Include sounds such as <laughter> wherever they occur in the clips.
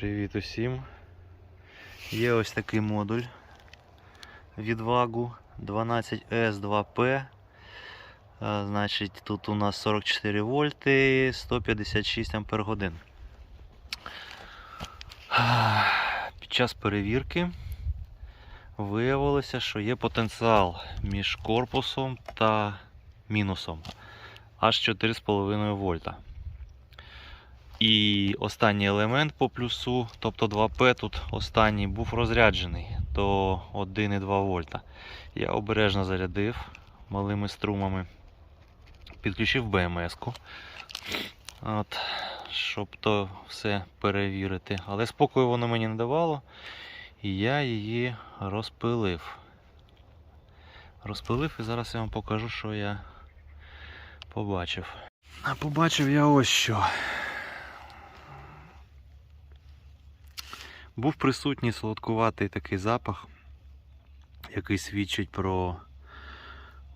Привіт усім. Є ось такий модуль від вагу 12S2P. Е, Значить, тут у нас 44 вольти, 156 ампер. Під час перевірки виявилося, що є потенціал між корпусом та мінусом аж 4,5 вольта. І останній елемент по плюсу, тобто 2П, тут останній був розряджений до 1,2 вольта. Я обережно зарядив малими струмами, підключив БМС-ку, щоб то все перевірити. Але спокою воно мені не давало, і я її розпилив. Розпилив і зараз я вам покажу, що я побачив. А побачив я ось що. Був присутній солодкуватий такий запах, який свідчить про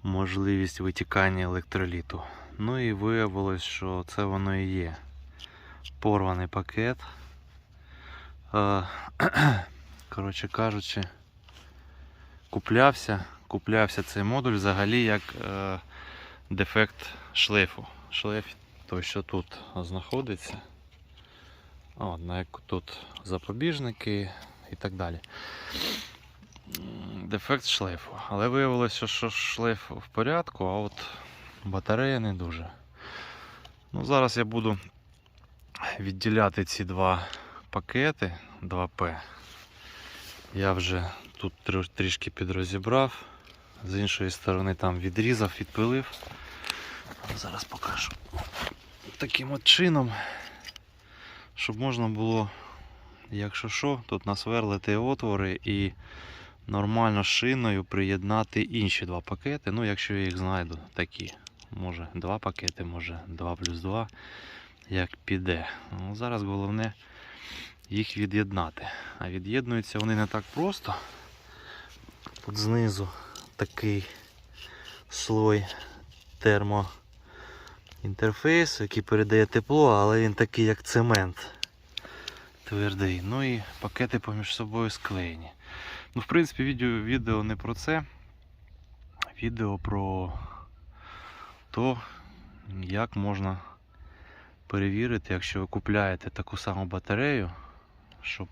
можливість витікання електроліту. Ну і виявилось, що це воно і є. Порваний пакет. Е, <clears throat> Коротше кажучи, куплявся, куплявся цей модуль взагалі як е, дефект шлейфу. Шлейф той, що тут знаходиться. На тут запобіжники і так далі. Дефект шлейфу. Але виявилося, що шлейф в порядку, а от батарея не дуже. Ну, зараз я буду відділяти ці два пакети 2П. Я вже тут трішки підрозібрав. З іншої сторони там відрізав, відпилив. Зараз покажу. Таким от чином щоб можна було, якщо що, тут насверлити отвори і нормально шиною приєднати інші два пакети. Ну, якщо я їх знайду, такі. Може два пакети, може 2 плюс 2, як піде. Ну, зараз головне їх від'єднати. А від'єднуються вони не так просто. Тут знизу такий слой термо інтерфейс, який передає тепло, але він такий як цемент твердий. Ну і пакети поміж собою склеєні. Ну, в принципі, відео, відео не про це. Відео про то, як можна перевірити, якщо ви купляєте таку саму батарею, щоб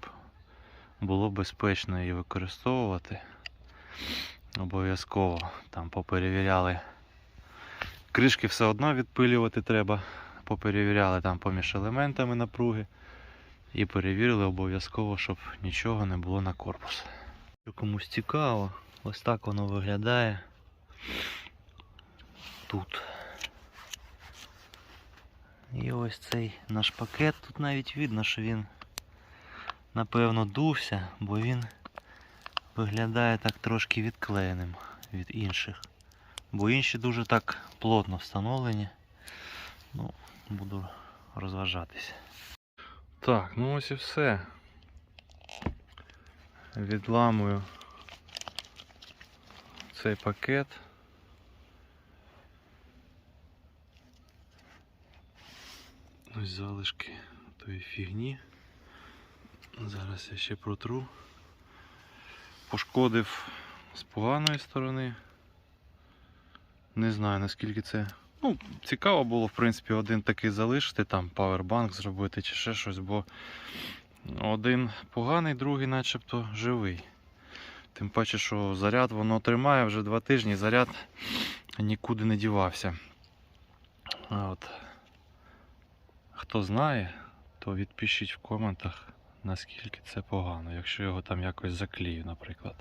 було безпечно її використовувати. Обов'язково там поперевіряли. Кришки все одно відпилювати треба. Поперевіряли там поміж елементами напруги. І перевірили обов'язково, щоб нічого не було на корпус. Якщо комусь цікаво, ось так воно виглядає тут. І ось цей наш пакет. Тут навіть видно, що він напевно дувся, бо він виглядає так трошки відклеєним від інших. Бо інші дуже так плотно встановлені. Ну, буду розважатися. Так, ну ось і все. Відламую цей пакет. Ось залишки тої фігні. Зараз я ще протру. Пошкодив з поганої сторони. Не знаю наскільки це. Ну, цікаво було, в принципі, один такий залишити, там павербанк зробити чи ще щось, бо один поганий, другий начебто живий. Тим паче, що заряд воно тримає вже два тижні, заряд нікуди не дівався. От. Хто знає, то відпишіть в коментах, наскільки це погано, якщо його там якось заклею, наприклад.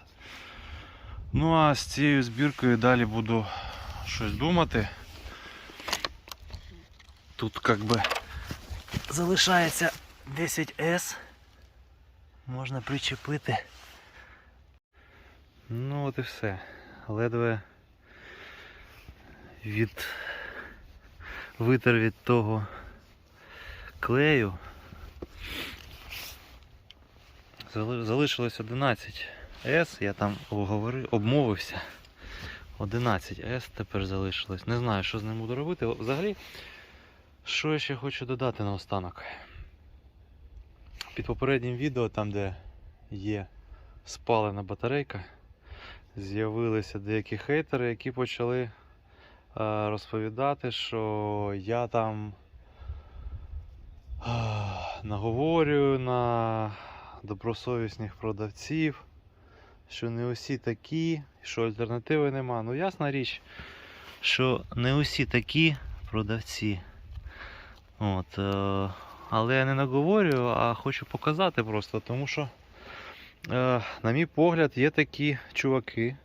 Ну а з цією збіркою далі буду щось думати. Тут як би залишається 10S. Можна причепити. Ну от і все. Ледве від витер від того клею. Залишилось 11 S, я там оговорив, обмовився. 11 S тепер залишилось. Не знаю, що з ним буду робити. Взагалі, що я ще хочу додати наостанок. Під попереднім відео, там де є спалена батарейка, з'явилися деякі хейтери, які почали е, розповідати, що я там е, наговорюю на добросовісних продавців, що не усі такі, що альтернативи нема. Ну, ясна річ, що не усі такі продавці. От, е, але я не наговорюю, а хочу показати просто, тому що, е, на мій погляд, є такі чуваки,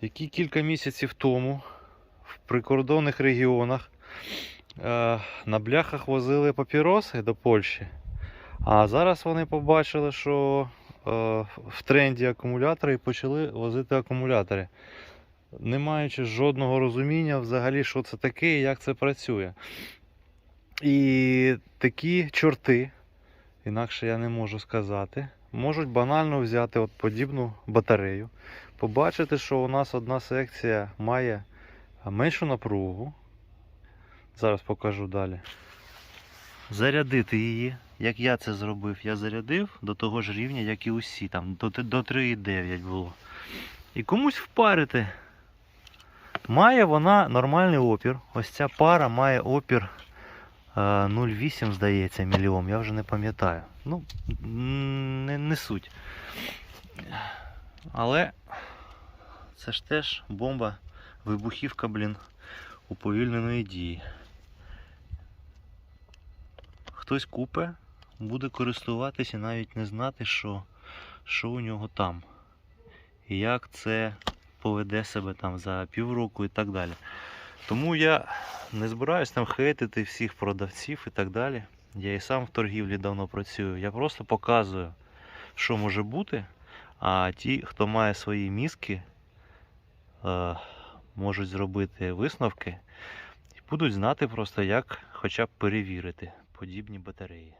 які кілька місяців тому в прикордонних регіонах е, на бляхах возили папіроси до Польщі. А зараз вони побачили, що в тренді акумулятори і почали возити акумулятори, не маючи жодного розуміння взагалі, що це таке і як це працює. І такі чорти, інакше я не можу сказати, можуть банально взяти от подібну батарею, побачити, що у нас одна секція має меншу напругу. Зараз покажу далі. Зарядити її, як я це зробив, я зарядив до того ж рівня, як і усі, там до, 3,9 було. І комусь впарити. Має вона нормальний опір. Ось ця пара має опір 0,8, здається, мільйом, я вже не пам'ятаю. Ну, не, не суть. Але це ж теж бомба, вибухівка, блін, уповільненої дії. Хтось купе, буде користуватися і навіть не знати, що, що у нього там. І як це поведе себе там за півроку і так далі. Тому я не збираюсь там хейтити всіх продавців і так далі. Я і сам в торгівлі давно працюю. Я просто показую, що може бути. А ті, хто має свої мізки, е, можуть зробити висновки і будуть знати просто, як хоча б перевірити подібні батареї.